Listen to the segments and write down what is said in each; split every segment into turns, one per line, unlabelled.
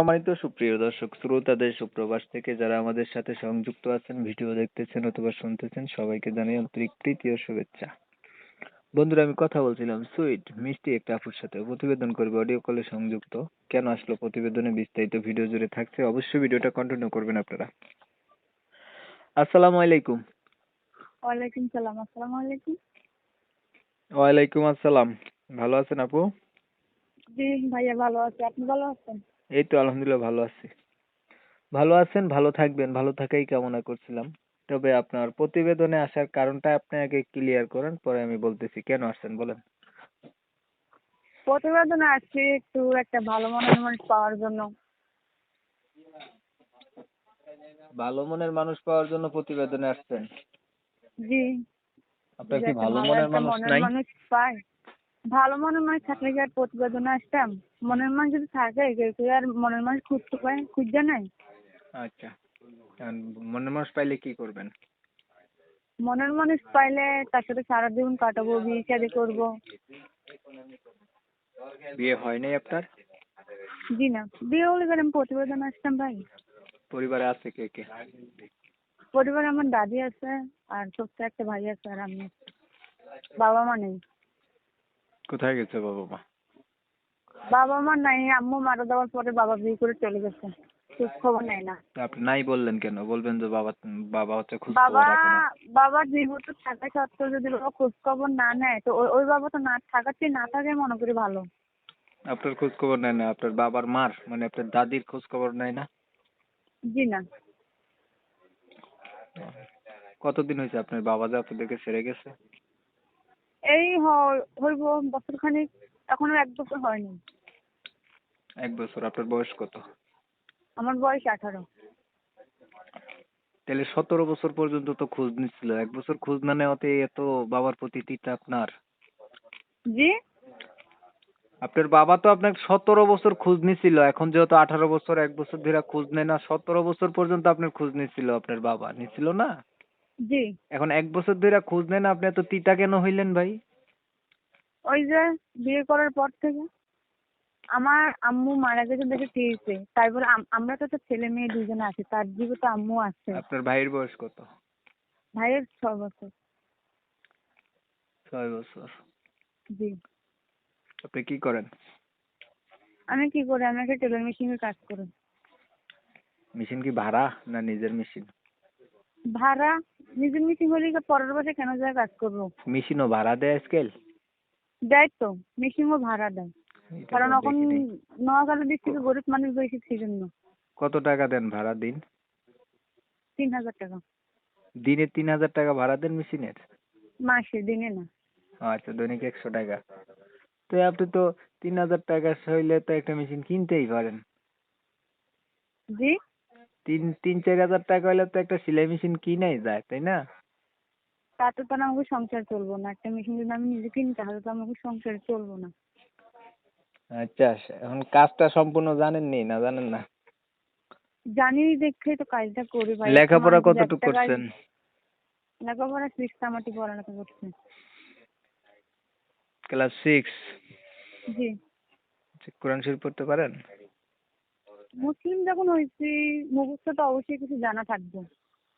সম্মানিত সুপ্রিয় দর্শক শ্রোতাদের সুপ্রবাস থেকে যারা আমাদের সাথে সংযুক্ত আছেন ভিডিও দেখতেছেন অথবা শুনতেছেন সবাইকে জানাই আন্তরিক প্রীতি ও শুভেচ্ছা। বন্ধুরা আমি কথা বলছিলাম সুইট মিষ্টি একটা আপুর সাথে। প্রতিবেদন করবে অডিও কলে সংযুক্ত। কেন আসলো প্রতিবেদনে বিস্তারিত ভিডিও জুড়ে থাকছে অবশ্যই ভিডিওটা কন্টিনিউ করবেন আপনারা। আসসালামু আলাইকুম।
ওয়ালাইকুম সালাম আসসালামু আলাইকুম।
ওয়ালাইকুম আসসালাম। ভালো আছেন আপু?
জি ভাইয়া ভালো আছি। আপনি ভালো আছেন?
এই তো আলহামদুলিল্লাহ ভালো আছি। ভালো আছেন ভালো থাকবেন ভালো থাকাই কামনা করছিলাম। তবে আপনার প্রতিবেদনে আসার কারণটা আপনি আগে ক্লিয়ার করেন পরে আমি বলতেছি। কেন আসছেন বলেন?
প্রতিবেদনে আসছি একটু একটা ভালো মনের মানুষ পাওয়ার জন্য।
ভালো মনের মানুষ পাওয়ার জন্য প্রতিবেদনে আসছেন?
জি।
আপনার কি ভালো মনের মানুষ নাই?
মানুষ পাই ভালো মনের মানুষ থাকলে কি আর প্রতিবেদনে আসতাম? মনের মানুষ যদি থাকে কেউ কেউ আর মনের মানুষ খুঁজতে পায় খুঁজছে নাই
আচ্ছা। মনের মানুষ পাইলে কি করবেন?
মনের মানুষ পাইলে তার সাথে সারা জীবন কাটাবো বিয়ে শাদি করব।
বিয়ে হয় নাই আপনার?
জি না। বিয়ে হলে করে আমি প্রতিবেদনে আসতাম ভাই?
পরিবারে আছে কে কে?
পরিবারে আমার দাদি আছে আর ছোট্ট একটা ভাই আছে আর আমি আছি। বাবা মা নেই।
কোথায় গেছে বাবা মা
বাবা মা নাই আম্মু মারা যাওয়ার পরে বাবা বিয়ে করে চলে গেছে। খোঁজ খবর নেয় না।
আপনি নাই বললেন কেন? বলবেন যে বাবা বাবা হচ্ছে খোঁজ
বাবা
খবর রাখে না।
বাবা যেহেতু থাকা সত্ত্বেও যদি বাবা খোঁজ খবর না নেয় তো ওই ওই বাবা তো না থাকার চেয়ে না থাকে মনে করি ভালো।
আপনার খোঁজ খবর নেয় না? আপনার বাবার মার মানে আপনার দাদির খোঁজ খবর নেয় না?
জি না।
কতদিন হয়েছে আপনার বাবা যে আপনাদেরকে ছেড়ে গেছে?
এই হ- হইব বছর খানিক এখনও এক বছর হয়নি।
এক বছর আপনার বয়স কত?
আমার বয়স আঠারো।
তাহলে সতেরো বছর পর্যন্ত তো খোঁজ নিচ্ছিল। এক বছর খোঁজ না নেওয়াতে এত বাবার প্রতি তিতা আপনার?
জি?
আপনার বাবা তো আপনার সতেরো বছর খোঁজ নিছিল এখন যেহেতু আঠারো বছর এক বছর ধরে খোঁজ নেয় না সতেরো বছর পর্যন্ত আপনার খোঁজ নিছিল আপনার বাবা। নিছিল না?
জি।
এখন এক বছর ধরে খোঁজ নেন আপনি এত তিতা কেন হইলেন ভাই?
ওই যে বিয়ে করার পর থেকে আমার আম্মু মারা গেছে দেখে চেয়েছে তারপরে আম- আমরা তো তো ছেলে মেয়ে দুজনে আছি তার দিকে তো আম্মু আছে।
আপনার ভাইয়ের বয়স কত?
ভাইয়ের ছ বছর।
ছয় বছর।
জি।
আপনি কি করেন?
আমি কি করি? আমি একটা টেলার মেশিনের কাজ করি।
মেশিন কি ভাড়া না নিজের মেশিন?
ভাড়া নিজের মেশিন হলে পরের বছর কেন যায় কাজ করব?
মেশিনও ভাড়া দেয় স্কেল
দেয় তো মেশিনও ভাড়া দেয়। কারণ এখন নোয়াখালী ডিস্ট্রিক্টে গরিব মানুষ বেশি সেজন্য।
কত টাকা দেন ভাড়া দিন?
তিন হাজার টাকা।
দিনে তিন হাজার টাকা ভাড়া দেন মেশিনের
মাসে দিনে না।
আচ্ছা দৈনিক একশো টাকা। তো আপনি তো তিন হাজার টাকা হইলে তো একটা মেশিন কিনতেই পারেন।
জি?
তিন তিন চার হাজার টাকা হলে তো একটা সেলাই মেশিন কিনাই যায় তাই না?
তাতে তো না আমাকে সংসার চলবো না। একটা মেশিন যদি আমি নিজে কিনি তাহলে তো আমাকে সংসার চলবো না।
আচ্ছা এখন কাজটা সম্পূর্ণ জানেননি না জানেন না?
জানি দেখেই তো কাজটা করি ভাই।
লেখাপড়া কতটুকু করছেন?
লেখাপড়া সিক্স তামাটি পড়ালেখা করছি।
Class six?
জি।
কোরআন শরীফ পড়তে পারেন?
মুসলিম যখন হয়েছি মুখস্থ তো অবশ্যই কিছু জানা থাকবে।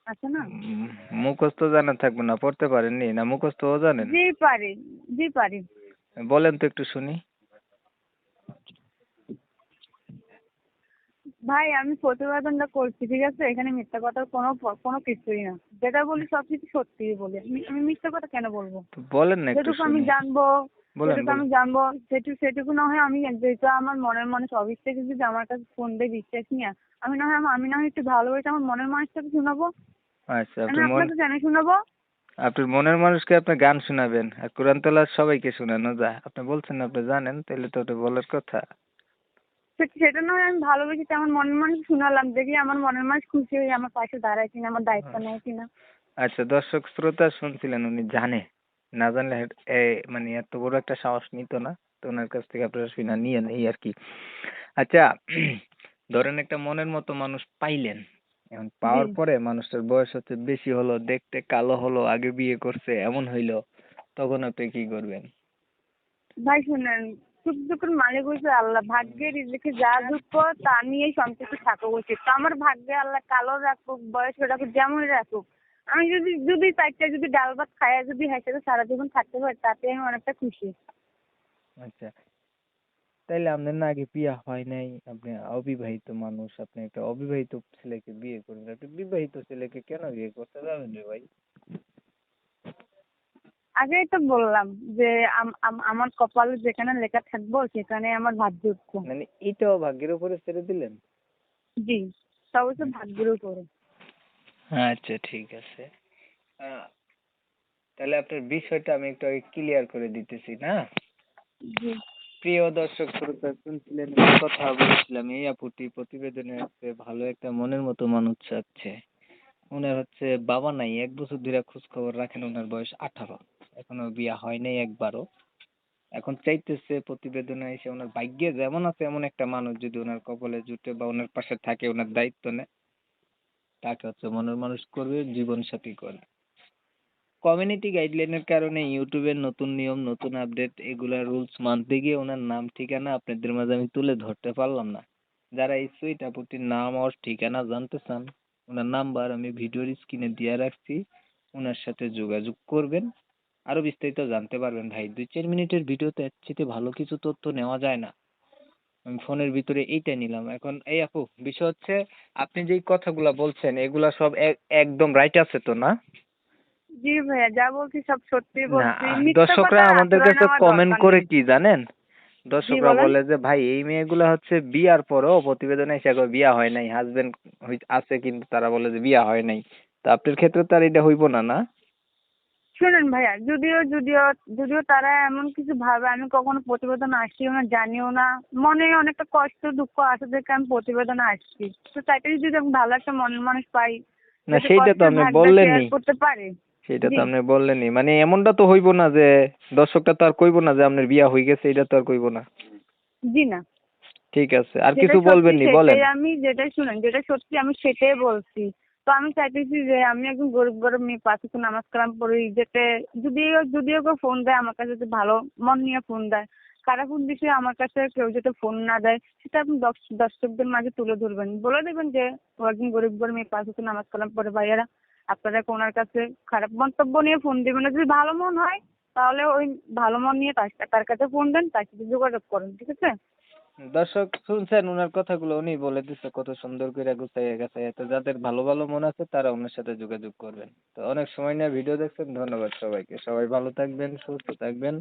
আছে না?
মুখস্থ জানা থাকবে না পড়তে পারেননি না মুখস্থও জানেন?
জি পারি জি পারি।
বলেন তো একটু শুনি।
ভাই আমি প্রতিবেদনটা করছি ঠিক আছে? এখানে মিথ্যা কথার কোনো কোনো কিছুই না। যেটা বলি সব কিছু সত্যিই বলি। আমি আমি মিথ্যা কথা কেন বলব?
বলেন না একটু
যেটুকু আমি জানব যেটুকু আমি জানব। সেটুকু সেটুকু না হয় আমি যেহেতু আমার মনের মানুষ অফিস থেকে যদি আমার কাছে ফোন দেয় বিশ্বাস নিয়ে আমি না হয় আম- না হয় একটু ভালোবেসে আমার মনের মানুষটাকে শোনাবো।
আচ্ছা
আমি
মন
আপনাকে জানে শোনাবো?
আপনার মনের মানুষকে আপনি গান শোনাবেন আর কোরআন তেলাওয়াত সবাইকে শোনানো যায়। আপনি বলছেন আপনি জানেন তাহলে তো ওটা বলার কথা।
সেটা না হয় আমি ভালোবেসে আমার মনের মানুষ শোনালাম দেখি আমার মনের মানুষ খুশি হয়ে আমার পাশে দাঁড়ায় কিনা আমার দায়িত্ব নেয় কিনা।
আচ্ছা দর্শক শ্রোতা শুনছিলেন উনি জানে। না জানলে হেড- এ মানে এত বড় একটা সাহস নিত না তো ওনার কাছ থেকে আপনারা শুনা নিয়েন এই আর কি। আচ্ছা ধরেন একটা মনের মতো মানুষ পাইলেন। এখন পাওয়ার পরে মানুষটার বয়স হচ্ছে বেশি হলো দেখতে কালো হলো আগে বিয়ে করছে এমন হইল তখন আপনি কি করবেন?
ভাই শুনেন সুখ দুঃখের মালিক হয়েছে আল্লাহ ভাগ্যে রিজিকে যা দুঃখ তা নিয়েই সন্তুষ্ট থাকা উচিত। তো আমার ভাগ্যে আল্লাহ কালো রাখুক বয়স্ক রাখুক যেমন রাখুক আমি যদি যদি চারটা যদি ডাল ভাত খাইয়া যদি হ্যাঁ সাথে সারা জীবন থাকতে পারি তাতে আমি অনেকটা খুশি।
আচ্ছা। তাইলে আপনার না আগে বিয়ে হয় নাই আপনি অবিবাহিত মানুষ আপনি একটা অবিবাহিত ছেলেকে বিয়ে করবেন। একটা বিবাহিত ছেলেকে কেন বিয়ে করতে যাবেন রে ভাই?
আগেই তো বললাম যে আম- আম- আমার কপালে যেখানে লেখা থাকব সেখানে আমার ভাগ্য
মানে এটাও ভাগ্যের উপরে ছেড়ে দিলেন?
জি সব ভাগ্যের উপরে।
আচ্ছা ঠিক আছে। তাহলে আপনার বিষয়টা আমি একটু আগে ক্লিয়ার করে দিতেছি না? প্রিয় দর্শক শ্রোতা শুনছিলেন কথা বলেছিলাম এই আপুটি প্রতিবেদনে হচ্ছে ভালো একটা মনের মতো মানুষ চাচ্ছে। ওনার হচ্ছে বাবা নাই এক বছর ধরে খোঁজ খবর রাখেন ওনার বয়স আঠারো। এখনও বিয়ে হয় নাই একবারও। এখন চাইতেছে প্রতিবেদনে এসে ওনার ভাগ্যে যেমন আছে এমন একটা মানুষ যদি ওনার কপালে জুটে বা ওনার পাশে থাকে ওনার দায়িত্ব নেয়। তাকে হচ্ছে মনের মানুষ করবে জীবন সাথী করবে কমিউনিটি গাইডলাইনের কারণে ইউটিউবের নতুন নিয়ম, নতুন আপডেট এগুলা রুলস মানতে গিয়ে ওনার নাম, ঠিকানা আপনাদের মাঝে আমি তুলে ধরতে পারলাম না। যারা এই সুইট আপুটির নাম আর ঠিকানা জানতে চান, ওনার নাম্বার আমি ভিডিওর স্ক্রিনে দিয়ে রাখছি। ওনার সাথে যোগাযোগ করবেন। আরও বিস্তারিত জানতে পারবেন। ভাই দুই চার মিনিটের ভিডিওতে এর চেয়ে ভালো কিছু তথ্য নেওয়া যায় না। ফোনের ভিতরে এইটা নিলাম। এখন এই আপু বিষয় হচ্ছে আপনি যেই কথাগুলা বলছেন এগুলা সব এক- একদম রাইট আছে তো না?
জি ভাইয়া যা বলছি সব সত্যি বলছি।
দর্শকরা আমাদের কাছে কমেন্ট করে কি জানেন? দর্শকরা? বলে যে ভাই এই মেয়েগুলা হচ্ছে বিয়ার পরেও প্রতিবেদনে এসে বিয়া হয় নাই। হাজবেন্ড আছে কিন্তু তারা বলে যে বিয়া হয় নাই। তা আপনার ক্ষেত্রে তো আর এটা হইব না না?
শুনুন ভাইয়া যদিও যদিও যদিও তারা এমন কিছু ভাবে আমি কখনো প্রতিবেদন আসছিও না জানিও না। মনে অনেকটা কষ্ট দুঃখ আছে দেখে আমি প্রতিবেদনে আসছি। তো তাইতে যদি আমি ভালো একটা মনের মানুষ পাই
না সেইটা তো
কষ্টের
আপনি বললেনই।
করতে পারে।
সেটা তো আপনি বললেনই। মানে এমনটা তো হইব না যে দর্শকটা তো আর কইব না যে আপনার বিয়া হয়ে গেছে এটা তো আর কইব না।
জি না।
ঠিক আছে আর কিছু বলবেন নি বলেন।
আমি যেটা শুনেন যেটা সত্যি আমি সেটাই বলছি। তো আমি চাইতেছি যে আমি একজন গরিব গরিব মেয়ে পাশে একটু নামাজ কালাম পড়ি, যাতে যদিও যদিও কেউ ফোন দেয়, আমার কাছে যদি ভালো মন নিয়ে ফোন দেয় খারাপ উদ্দেশ্যে আমার কাছে কেউ যাতে ফোন না দেয়, সেটা আপনি দর্শ- দর্শকদের মাঝে তুলে ধরবেন। বলে দেবেন যে, ও একজন গরিব গরিব মেয়ে পাশে একটু নামাজ কালাম পড়ে, ভাইয়ারা, আপনারা ওনার কাছে খারাপ মন্তব্য নিয়ে ফোন দেবেন যদি ভালো মন হয়, তাহলে ওই ভালো মন নিয়ে তার কাছে ফোন দেন তার সাথে যোগাযোগ করেন, ঠিক আছে?
দর্শক, শুনছেন? ওনার কথাগুলো উনি বলে দিচ্ছে কত সুন্দর করে গুছাইয়া গেছে। তো যাদের ভালো ভালো মন আছে, তারা ওনার সাথে যোগাযোগ করবেন। তো অনেক সময় নিয়ে ভিডিও দেখছেন। ধন্যবাদ সবাইকে। সবাই ভালো থাকবেন, সুস্থ থাকবেন।